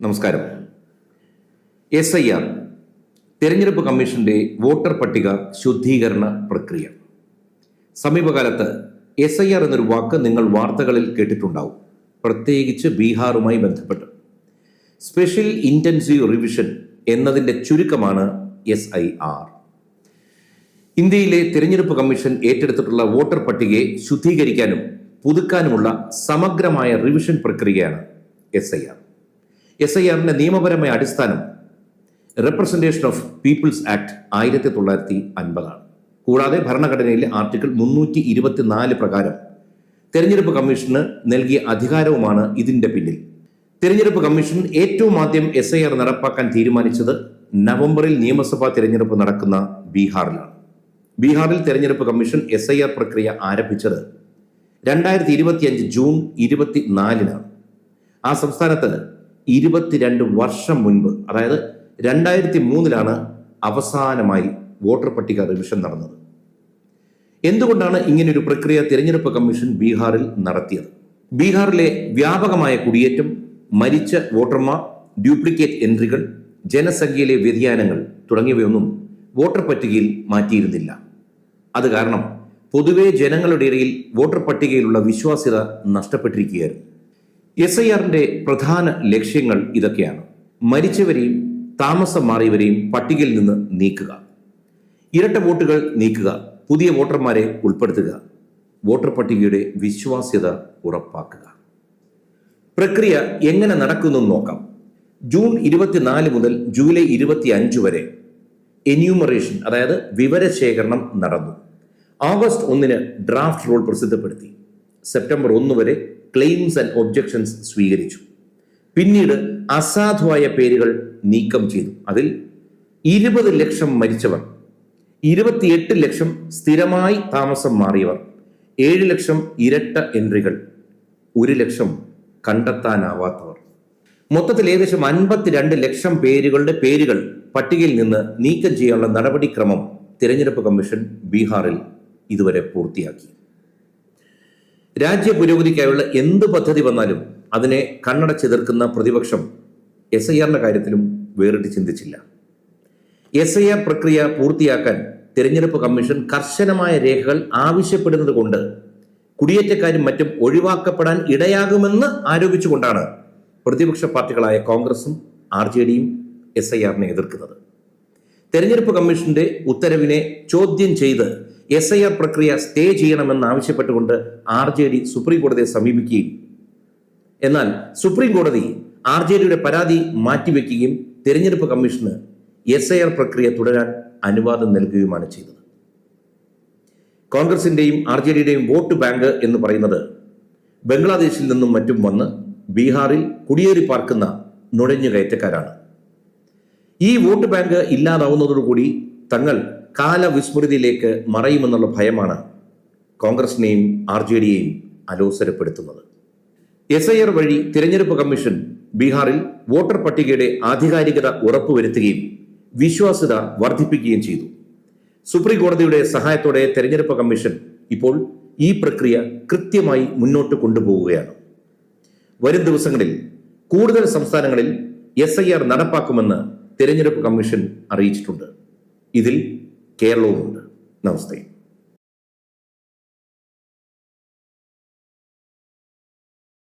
നമസ്കാരം. S I R തെരഞ്ഞെടുപ്പ് കമ്മീഷന്റെ വോട്ടർ പട്ടിക ശുദ്ധീകരണ പ്രക്രിയ. സമീപകാലത്ത് എസ് ഐ ആർ എന്നൊരു വാക്ക് നിങ്ങൾ വാർത്തകളിൽ കേട്ടിട്ടുണ്ടാവും. പ്രത്യേകിച്ച് ബീഹാറുമായി ബന്ധപ്പെട്ട്. സ്പെഷ്യൽ ഇന്റൻസീവ് റിവിഷൻ എന്നതിന്റെ ചുരുക്കമാണ് എസ് ഐ ആർ. ഇന്ത്യയിലെ തിരഞ്ഞെടുപ്പ് കമ്മീഷൻ ഏറ്റെടുത്തിട്ടുള്ള വോട്ടർ പട്ടികയെ ശുദ്ധീകരിക്കാനും പുതുക്കാനുമുള്ള സമഗ്രമായ റിവിഷൻ പ്രക്രിയയാണ് S I R. S I ആറിന്റെ നിയമപരമായ അടിസ്ഥാനം റെപ്രസെന്റേഷൻ ഓഫ് പീപ്പിൾസ് ആക്ട് ആയിരത്തി തൊള്ളായിരത്തി അൻപതാണ് കൂടാതെ ഭരണഘടനയിലെ ആർട്ടിക്കിൾ മുന്നൂറ്റി ഇരുപത്തിനാല് പ്രകാരം തെരഞ്ഞെടുപ്പ് കമ്മീഷന് നൽകിയ അധികാരവുമാണ് ഇതിന്റെ പിന്നിൽ. തെരഞ്ഞെടുപ്പ് കമ്മീഷൻ ഏറ്റവും ആദ്യം എസ് ഐ ആർ നടപ്പാക്കാൻ തീരുമാനിച്ചത് നവംബറിൽ നിയമസഭാ തെരഞ്ഞെടുപ്പ് നടക്കുന്ന ബീഹാറിലാണ്. ബീഹാറിൽ തെരഞ്ഞെടുപ്പ് കമ്മീഷൻ എസ് ഐ ആർ പ്രക്രിയ ആരംഭിച്ചത് രണ്ടായിരത്തി ഇരുപത്തിയഞ്ച് ജൂൺ ഇരുപത്തിനാലിനാണ്. ആ സംസ്ഥാനത്ത് ഇരുപത്തിരണ്ട് വർഷം മുൻപ് അതായത് രണ്ടായിരത്തി മൂന്നിലാണ് അവസാനമായി വോട്ടർ പട്ടിക റിവിഷൻ നടന്നത്. എന്തുകൊണ്ടാണ് ഇങ്ങനൊരു പ്രക്രിയ തിരഞ്ഞെടുപ്പ് കമ്മീഷൻ ബീഹാറിൽ നടത്തിയത്? ബീഹാറിലെ വ്യാപകമായ കുടിയേറ്റം മരിച്ച വോട്ടർമാർ ഡ്യൂപ്ലിക്കേറ്റ് എൻട്രികൾ ജനസംഖ്യയിലെ വ്യതിയാനങ്ങൾ തുടങ്ങിയവയൊന്നും വോട്ടർ പട്ടികയിൽ മാറ്റിയിരുന്നില്ല. അത് കാരണം പൊതുവെ ജനങ്ങളുടെ ഇടയിൽ വോട്ടർ പട്ടികയിലുള്ള വിശ്വാസ്യത നഷ്ടപ്പെട്ടിരിക്കുകയായിരുന്നു. എസ് ഐ ആറിന്റെ പ്രധാന ലക്ഷ്യങ്ങൾ ഇതൊക്കെയാണ്. മരിച്ചവരെയും താമസം മാറിയവരെയും പട്ടികയിൽ നിന്ന് നീക്കുക. ഇരട്ട വോട്ടുകൾ നീക്കുക. പുതിയ വോട്ടർമാരെ ഉൾപ്പെടുത്തുക. വോട്ടർ പട്ടികയുടെ വിശ്വാസ്യത ഉറപ്പാക്കുക. പ്രക്രിയ എങ്ങനെ നടക്കുന്നു നോക്കാം. ജൂൺ ഇരുപത്തിനാല് മുതൽ ജൂലൈ ഇരുപത്തി അഞ്ച് വരെ എന്യൂമറേഷൻ അതായത് വിവരശേഖരണം നടന്നു. ഓഗസ്റ്റ് ഒന്നിന് ഡ്രാഫ്റ്റ് റോൾ പ്രസിദ്ധപ്പെടുത്തി. സെപ്റ്റംബർ ഒന്ന് വരെ ക്ലെയിംസ് ആൻഡ് ഒബ്ജക്ഷൻസ് സ്വീകരിച്ചു. പിന്നീട് അസാധുവായ പേരുകൾ നീക്കം ചെയ്തു. അതിൽ ഇരുപത് ലക്ഷം മരിച്ചവർ ഇരുപത്തിയെട്ട് ലക്ഷം സ്ഥിരമായി താമസം മാറിയവർ ഏഴ് ലക്ഷം ഇരട്ട എൻട്രികൾ ഒരു ലക്ഷം കണ്ടെത്താനാവാത്തവർ. മൊത്തത്തിൽ ഏകദേശം അൻപത്തിരണ്ട് ലക്ഷം പേരുകളുടെ പേരുകൾ പട്ടികയിൽ നിന്ന് നീക്കം ചെയ്യാനുള്ള നടപടിക്രമം തിരഞ്ഞെടുപ്പ് കമ്മീഷൻ ബീഹാറിൽ ഇതുവരെ പൂർത്തിയാക്കി. രാജ്യ പുരോഗതിക്കായുള്ള എന്ത് പദ്ധതി വന്നാലും അതിനെ കണ്ണടച്ചെതിർക്കുന്ന പ്രതിപക്ഷം എസ് ഐ ആറിന്റെ കാര്യത്തിലും വേറിട്ട് ചിന്തിച്ചില്ല. എസ് ഐ ആർ പ്രക്രിയ പൂർത്തിയാക്കാൻ തിരഞ്ഞെടുപ്പ് കമ്മീഷൻ കർശനമായ രേഖകൾ ആവശ്യപ്പെടുന്നത് കൊണ്ട് കുടിയേറ്റക്കാരും മറ്റും ഒഴിവാക്കപ്പെടാൻ ഇടയാകുമെന്ന് ആരോപിച്ചുകൊണ്ടാണ് പ്രതിപക്ഷ പാർട്ടികളായ കോൺഗ്രസും ആർ ജെ ഡിയും എസ് ഐ ആറിനെ എതിർക്കുന്നത്. തെരഞ്ഞെടുപ്പ് കമ്മീഷന്റെ ഉത്തരവിനെ ചോദ്യം ചെയ്ത് എസ് ഐ ആർ പ്രക്രിയ സ്റ്റേ ചെയ്യണമെന്ന് ആവശ്യപ്പെട്ടുകൊണ്ട് ആർ ജെ ഡി സുപ്രീം കോടതിയെ സമീപിക്കുകയും. എന്നാൽ സുപ്രീം കോടതി ആർ ജെ ഡിയുടെ പരാതി മാറ്റിവെക്കുകയും തെരഞ്ഞെടുപ്പ് കമ്മീഷന് എസ് ഐ ആർ പ്രക്രിയ തുടരാൻ അനുവാദം നൽകുകയുമാണ് ചെയ്തത്. കോൺഗ്രസിന്റെയും ആർ ജെ ഡിയുടെയും വോട്ട് ബാങ്ക് എന്ന് പറയുന്നത് ബംഗ്ലാദേശിൽ നിന്നും മറ്റും വന്ന് ബീഹാറിൽ കുടിയേറി പാർക്കുന്ന നുഴഞ്ഞുകയറ്റക്കാരാണ് ഈ വോട്ട് ബാങ്ക് ഇല്ലാതാവുന്നതോടുകൂടി തങ്ങൾ കാലവിസ്മൃതിയിലേക്ക് മറയുമെന്നുള്ള ഭയമാണ് കോൺഗ്രസിനെയും ആർ ജെ ഡിയെയും അലോസരപ്പെടുത്തുന്നത്. എസ് ഐ ആർ വഴി തിരഞ്ഞെടുപ്പ് കമ്മീഷൻ ബീഹാറിൽ വോട്ടർ പട്ടികയുടെ ആധികാരികത ഉറപ്പുവരുത്തുകയും വിശ്വാസ്യത വർദ്ധിപ്പിക്കുകയും ചെയ്തു. സുപ്രീം കോടതിയുടെ സഹായത്തോടെ തെരഞ്ഞെടുപ്പ് കമ്മീഷൻ ഇപ്പോൾ ഈ പ്രക്രിയ കൃത്യമായി മുന്നോട്ട് കൊണ്ടുപോവുകയാണ്. വരും ദിവസങ്ങളിൽ കൂടുതൽ സംസ്ഥാനങ്ങളിൽ എസ് ഐ ആർ നടപ്പാക്കുമെന്ന് തിരഞ്ഞെടുപ്പ് കമ്മീഷൻ അറിയിച്ചിട്ടുണ്ട്. ഇതിൽ quer é Londra. Não se tem.